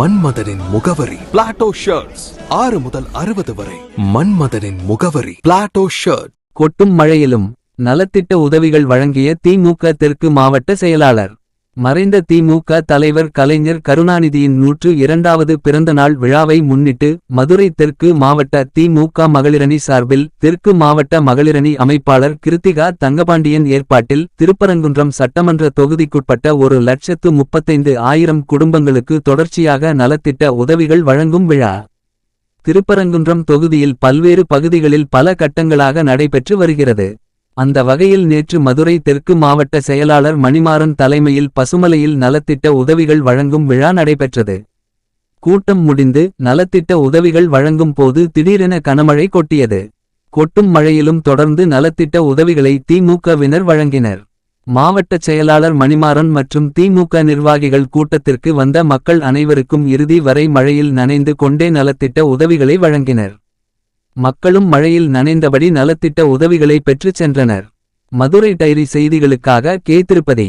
மன்மதனின் முகவரி. Plato shirts ஆறு முதல் அறுபது வரை. மன்மதனின் முகவரி. பிளாட்டோ ஷர்ட் கொட்டும் மழையிலும் நலத்திட்ட உதவிகள் வழங்கிய திமுக தெற்கு மாவட்ட செயலாளர். மறைந்த திமுக தலைவர் கலைஞர் கருணாநிதியின் நூற்று இரண்டாவது பிறந்தநாள் விழாவை முன்னிட்டு மதுரை தெற்கு மாவட்ட திமுக மகளிரணி சார்பில் தெற்கு மாவட்ட மகளிரணி அமைப்பாளர் கிருத்திகா தங்கபாண்டியன் ஏற்பாட்டில் திருப்பரங்குன்றம் சட்டமன்ற தொகுதிக்குட்பட்ட ஒரு லட்சத்து முப்பத்தைந்து ஆயிரம் குடும்பங்களுக்கு தொடர்ச்சியாக நலத்திட்ட உதவிகள் வழங்கும் விழா. திருப்பரங்குன்றம் தொகுதியில் பல்வேறு பகுதிகளில் பல கட்டங்களாக நடைபெற்று வருகிறது. அந்த வகையில் நேற்று மதுரை தெற்கு மாவட்ட செயலாளர் மணிமாறன் தலைமையில் பசுமலையில் நலத்திட்ட உதவிகள் வழங்கும் விழா நடைபெற்றது. கூட்டம் முடிந்து நலத்திட்ட உதவிகள் வழங்கும் போது திடீரென கனமழை கொட்டியது. கொட்டும் மழையிலும் தொடர்ந்து நலத்திட்ட உதவிகளை திமுகவினர் வழங்கினர். மாவட்ட செயலாளர் மணிமாறன் மற்றும் திமுக நிர்வாகிகள் கூட்டத்திற்கு வந்த மக்கள் அனைவருக்கும் இறுதி வரை மழையில் நனைந்து கொண்டே நலத்திட்ட உதவிகளை வழங்கினர். மக்களும் மழையில் நனைந்தபடி நலத்திட்ட உதவிகளை பெற்றுச் சென்றனர் மதுரை டைரி செய்திகளுக்காக கே திருப்பதி